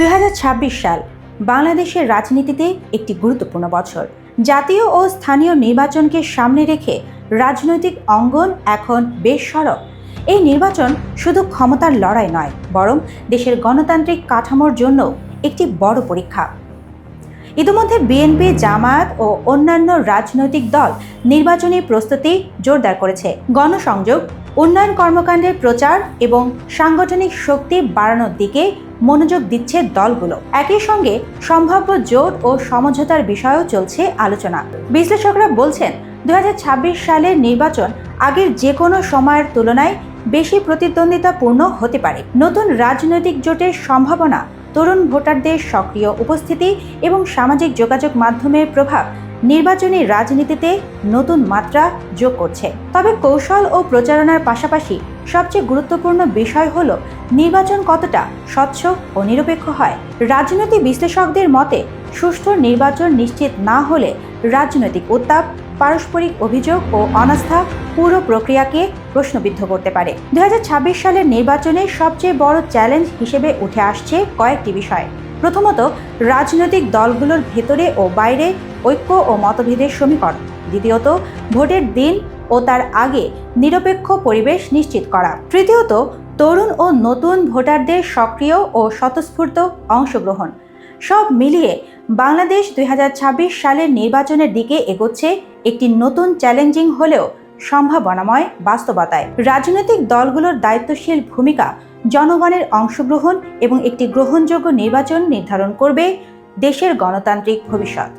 দু হাজার ছাব্বিশ সাল বাংলাদেশের রাজনীতিতে একটি গুরুত্বপূর্ণ বছর। জাতীয় ও স্থানীয় নির্বাচনকে সামনে রেখে রাজনৈতিক অঙ্গন এখন বেশ সরব। এই নির্বাচন শুধু ক্ষমতার লড়াই নয়, বরং দেশের গণতান্ত্রিক কাঠামোর জন্য একটি বড় পরীক্ষা। ইতিমধ্যে বিএনপি জামায়াত ও অন্যান্য রাজনৈতিক দল নির্বাচনী প্রস্তুতি জোরদার করেছে। গণসংযোগ, উন্নয়ন কর্মকাণ্ডের প্রচার এবং সাংগঠনিক শক্তি বাড়ানোর দিকে মনোযোগ দিচ্ছে দলগুলো। একই সঙ্গে সম্ভাব্য জোট ও সমঝোতার বিষয়েও চলছে আলোচনা। বিশ্লেষকরা বলছেন দুই হাজার ছাব্বিশ সালের নির্বাচন আগের যে কোনো সময়ের তুলনায় বেশি প্রতিদ্বন্দ্বিতাপূর্ণ হতে পারে। নতুন রাজনৈতিক জোটের সম্ভাবনা তরুণ ভোটারদের সক্রিয় উপস্থিতি এবং সামাজিক যোগাযোগ মাধ্যমের প্রভাব নির্বাচনী রাজনীতিতে নতুন মাত্রা যোগ করছে। তবে কৌশল ও প্রচারণার পাশাপাশি সবচেয়ে গুরুত্বপূর্ণ বিষয় হল নির্বাচন কতটা স্বচ্ছ ও নিরপেক্ষ হয়। রাজনৈতিক বিশ্লেষকদের মতে, সুষ্ঠু নির্বাচন নিশ্চিত না হলে রাজনৈতিক উত্তাপ পারস্পরিক অভিযোগ ও অনাস্থা পুরো প্রক্রিয়াকে প্রশ্নবিদ্ধ করতে পারে। দুহাজার ছাব্বিশ সালের নির্বাচনে সবচেয়ে বড় চ্যালেঞ্জ হিসেবে উঠে আসছে কয়েকটি বিষয়। প্রথমত, রাজনৈতিক দলগুলোর ভেতরে ও বাইরে ঐক্য ও মতভেদের সমীকরণ। দ্বিতীয়ত, ভোটের দিন ও তার আগে নিরপেক্ষ পরিবেশ নিশ্চিত করা। তৃতীয়ত, তরুণ ও নতুন ভোটারদের সক্রিয় ও স্বতঃস্ফূর্ত অংশগ্রহণ। সব মিলিয়ে বাংলাদেশ দুই হাজার ছাব্বিশ সালের নির্বাচনের দিকে এগোচ্ছে একটি নতুন চ্যালেঞ্জিং হলেও সম্ভাবনাময় বাস্তবতায়। রাজনৈতিক দলগুলোর দায়িত্বশীল ভূমিকা জনগণের অংশগ্রহণ এবং একটি গ্রহণযোগ্য নির্বাচন নির্ধারণ করবে দেশের গণতান্ত্রিক ভবিষ্যৎ।